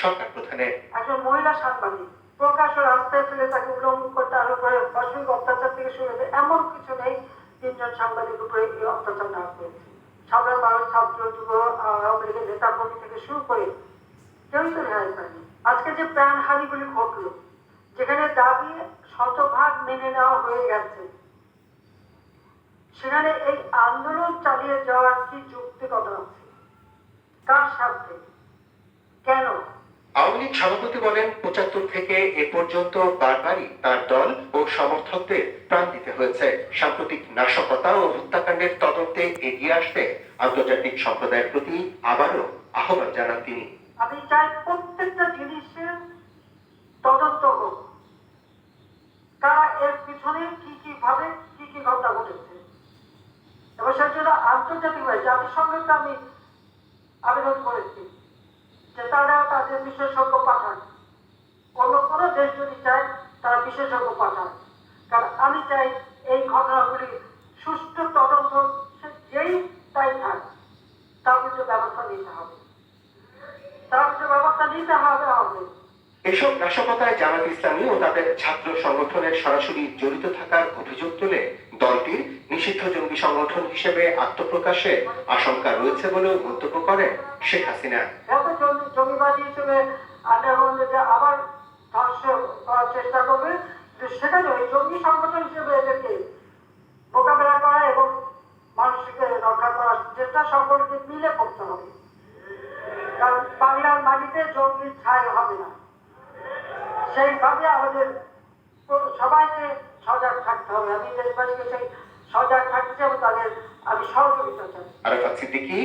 সরকার প্রধানের। একজন মহিলা সাংবাদিক প্রকাশ্য রাস্তায় ফেলে তাকে উল্লঙ্ঘন করতে আরও করে পাশবিক অত্যাচার থেকে শুরু করে এমন কিছু নেই, তিনজন সাংবাদিক উপরে এই অত্যাচার না করেছে। সাধারণ মানুষ, ছাত্র যুব আওয়ামী লীগের নেতা, কর্মী থেকে শুরু করে কেউই তো রেহাই পায়নি। আজকে যে প্রাণহানিগুলি ঘটলো, যেখানে দাবি শতভাগ মেনে নেওয়া হয়ে গেছে, সেখানে এই আন্দোলন চালিয়ে যাওয়ার কি যুক্তিকতা আছে? কার স্বার্থে? বলেন, পঁচাত্তর থেকে এ পর্যন্ত বারবারই তার দল ও সমর্থকদের প্রাণ দিতে হয়েছে। সাম্প্রতিক নাশকতা ও হত্যাকাণ্ডের তদন্তে এগিয়ে আসতে আন্তর্জাতিক সম্প্রদায়ের প্রতি আবারও আহ্বান জানান তিনি। আমি চাই প্রত্যেকটা জিনিসের তদন্ত হোক। কারা এর পিছনে কি কি ভাবে, কি কি ঘটনা ঘটেছে? এবং সেই জন্য আন্তর্জাতিকভাবে জাতিসংঘকে আমি আবেদন করেছি যে তারা তাদের বিশেষজ্ঞ পাঠান। বিশেষজ্ঞ পাঠান। কারণ আমি চাই এই ঘটনাগুলি সুষ্ঠু তদন্ত যেই তাই থাক। তার কিছু ব্যবস্থা নিতে হবে। তার কিছু ব্যবস্থা নিতে হবে হবে। এসব নাশকতায় জামাত ইসলামী ও তাদের ছাত্র সংগঠনের সরাসরি জড়িত থাকার অভিযোগ তুলে দলটির নিষিদ্ধ জঙ্গি সংগঠন হিসেবে আত্মপ্রকাশের আশঙ্কা রয়েছে বলেও মন্তব্য করেন শেখ হাসিনা। জমিবাদী হিসেবে আবার ধ্বংস করার চেষ্টা করবে সেখানে জঙ্গি সংগঠন হিসেবে এদেরকে মোকাবেলা করা এবং মানুষকে রক্ষা করার চেষ্টা সকলকে মিলে করতে হবে। কারণ বাংলার মাটিতে জঙ্গি ছাই হবে না। সেইভাবে আমাদের সবাইকে সজাগ থাকতে হবে। আমি দেশবাসীকে সেই সজাগ থাকতে এবং তাদের আমি সহযোগিতা চাই। সিদ্দিকী